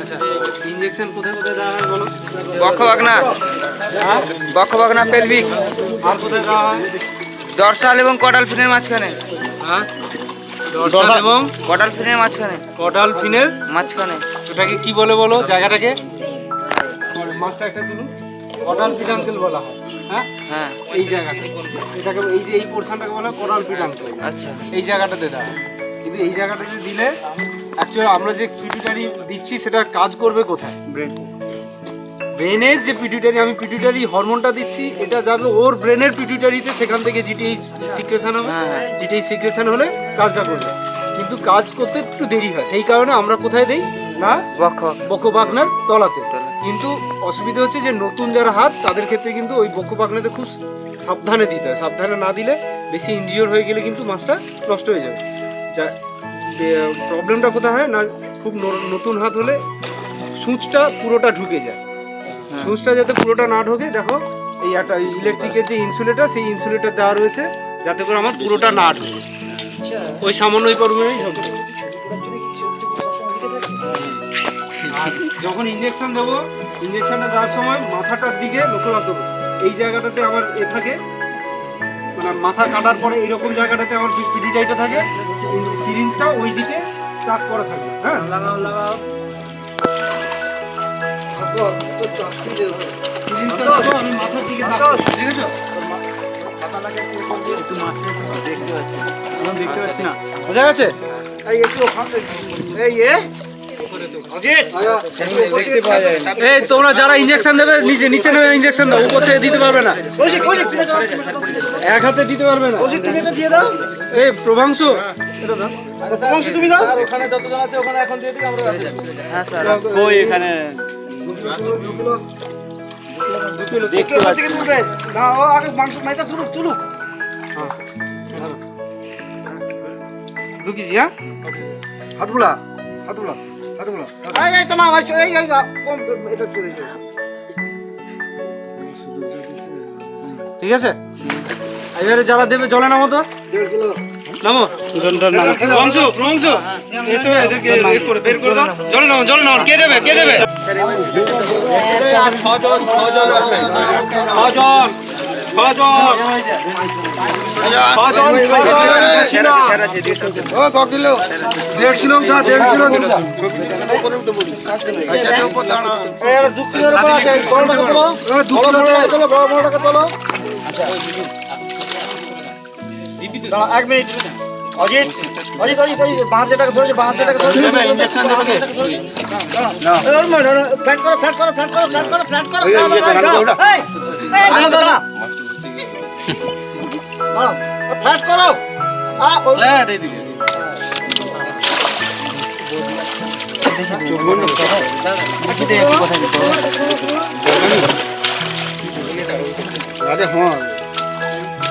আচ্ছা ইঞ্জেকশন কোথায় কোথায় দেওয়া হয় বলো? বক্ষবাগনা হ্যাঁ? বক্ষবাগনা পেলভিক আর কোথায় দেওয়া হয়? ডরসাল এবং কটাল ফিনের মাঝখানে। হ্যাঁ? এবং কটাল ফিনের মাঝখানে। কটাল ফিনের মাঝখানে। ওটাকে কি বলে বলো জায়গাটাকে? মাছটা একটা তুলুন কটাল আঙ্কেল বলা হয়। হ্যাঁ? হ্যাঁ। এই জায়গাটা। এটাকে এই যে এই পোর্শনটাকে বলা পিট আচ্ছা। এই জায়গাটাতে দেওয়া কিন্তু এই জায়গাটাতে দিলে অ্যাকচুয়ালি আমরা যে পিটুটারি দিচ্ছি সেটা কাজ করবে কোথায়? ব্রেন ব্রেনের যে পিটুটারি আমি পিটুটারি হরমোনটা দিচ্ছি এটা যাবে ওর ব্রেনের পিটুটারিতে সেখান থেকে জিটিএই সিক্রেশন হবে। হ্যাঁ, হ্যাঁ। জিটিএই সিক্রেশন হলে কাজটা করবে। কিন্তু কাজ করতে একটু দেরি হয়। সেই কারণে আমরা কোথায় দেই? না? বক্ষবাগ বক্ষবাগনার তলাতে। কিন্তু অসুবিধা হচ্ছে যে নতুন যারা হাত তাদের ক্ষেত্রে কিন্তু ওই বক্ষবাগনাতে খুব সাবধানে দিতে হয়। সাবধানে না দিলে বেশি ইনজিওর হয়ে গেলে কিন্তু মাছটা নষ্ট হয়ে যাবে। যা প্রবলেমটা কোথায় হয় না খুব নতুন হাত হলে সূচটা পুরোটা ঢুকে যায়। হ্যাঁ। সূচটা যাতে পুরোটা না ঢোকে দেখো এই একটা ইলেকট্রিকের যে ইনসুলেটর সেই ইনসুলেটর দেওয়া রয়েছে যাতে করে আমার পুরোটা না ঢোকে। ওই সামান্য ওই পরিমাণেই যখন ইঞ্জেকশন দেবো ইঞ্জেকশনটা দেওয়ার সময় মাথাটার দিকে লক্ষ্য রাখতে হবে এই জায়গাটাতে আমার এ থাকে। মানে মাথা কাটার পরে এইরকম জায়গাটাতে আমার পিডিটাইটা থাকে। সিরিঞ্জটা ওই দিকে তাক করা থাকবে হ্যাঁ? লাগাও লাগাও। সিরিঞ্জটা দেখো আমি মাথার দিকে তাক করছি, দেখেছ? দেখতে পাচ্ছি। না। বোঝা গেছে? এই একটু এই এ? এই তোমরা যারা ইঞ্জেকশন দেবে নিচে নিচে নেবে ইনজেকশন দাও উপর থেকে দিতে পারবে না। এক হাতে দিতে পারবে না। এই প্রভাংশু তুমি দাও। ওখানে যতজন আছে ওখানে এখন দিয়ে দিই আমরা হ্যাঁ স্যার। ওই এখানে। দেখতে পাচ্ছি। না ও আগে মাংস মাইটা চুলুক চুলুক। হ্যাঁ। হাতগুলা হাতগুলা হাতগুলা। এই এই তোমার এই এই কম এটা চলে যাবে ঠিক আছে? এবারে যারা দেবে জলে নামো তো নামো প্রংশু প্রংশু এসো এদেরকে বের করে বের করে দাও জলে নামো জলে নামো কে দেবে কে দেবে ছজন ছজন কিলো দেড় কিলো দেড় কিলো দু তোলো দু কিলোতে এক মিনিট। অজিত অজিত অজিত অজিত বাহার যেটাকে ধরেছে বাহার যেটাকে ধরেছে ইঞ্জেকশন দেবে কে ফ্ল্যাট করো ফ্ল্যাট করো ফ্ল্যাট করো ফ্ল্যাট করো ফ্ল্যাট করো। ফ্ল্যাট করো। ফ্ল্যাট এই আরে হ্যাঁ না দিবি। আগে তুই ঢুকাবি এই মাথা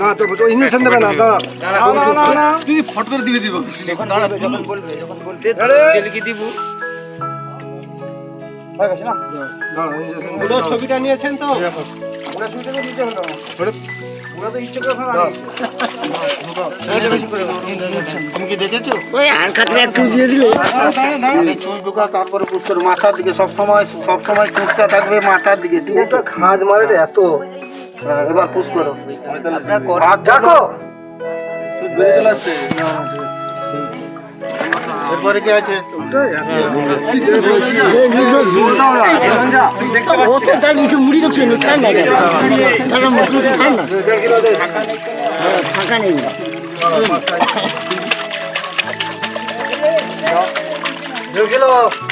না তো ইঞ্জেকশন দেবে না দাঁড়া। তুই ফট করে দিবে দিব। জেলকি দিব। ছবিটা নিয়েছেন তো? পুরো ছবিটা নিতে হলো। পুরো? তো ইচ্ছে করে তুমি কি দেখেছ? ওই আর কাটলে একটু দিয়ে দিলে। চুল ঢোকা তারপরে পুষ্কর মাথার দিকে সব সময় সব সময় চোখটা থাকবে মাথার দিকে ঠিক আছে? খাঁজ মারে এত। এবার পুশ করো। দেখো। বেরিয়ে এরপরে কি আছে? ফাঁকা নেই পুশ করবে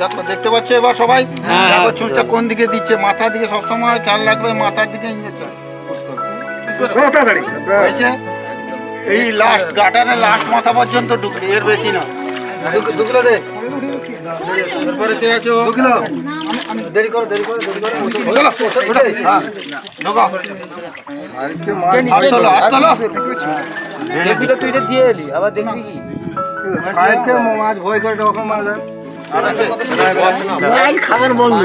দেখো দেখতে পাচ্ছ এবার সবাই। হ্যাঁ, দেখো হ্যাঁ। চুলটা কোন দিকে দিচ্ছে মাথার দিকে সবসময় খেয়াল রাখবে মাথার দিকে ইঞ্জেকশন এই লাস্ট গাটারের লাস্ট মাথা পর্যন্ত ঢুকবে এর বেশি না। এরপরে কে আছো? দেরি করো দেরি করো দেরি করো। হ্যাঁ, ঢোকো। হাত তোলো, হাত তোলো। দেখবি তো তুই দিয়ে এলি আবার দেখবি কি? সাহেবকে মাছ ভয় করে তখন মাছ? খাবার বন্ধ।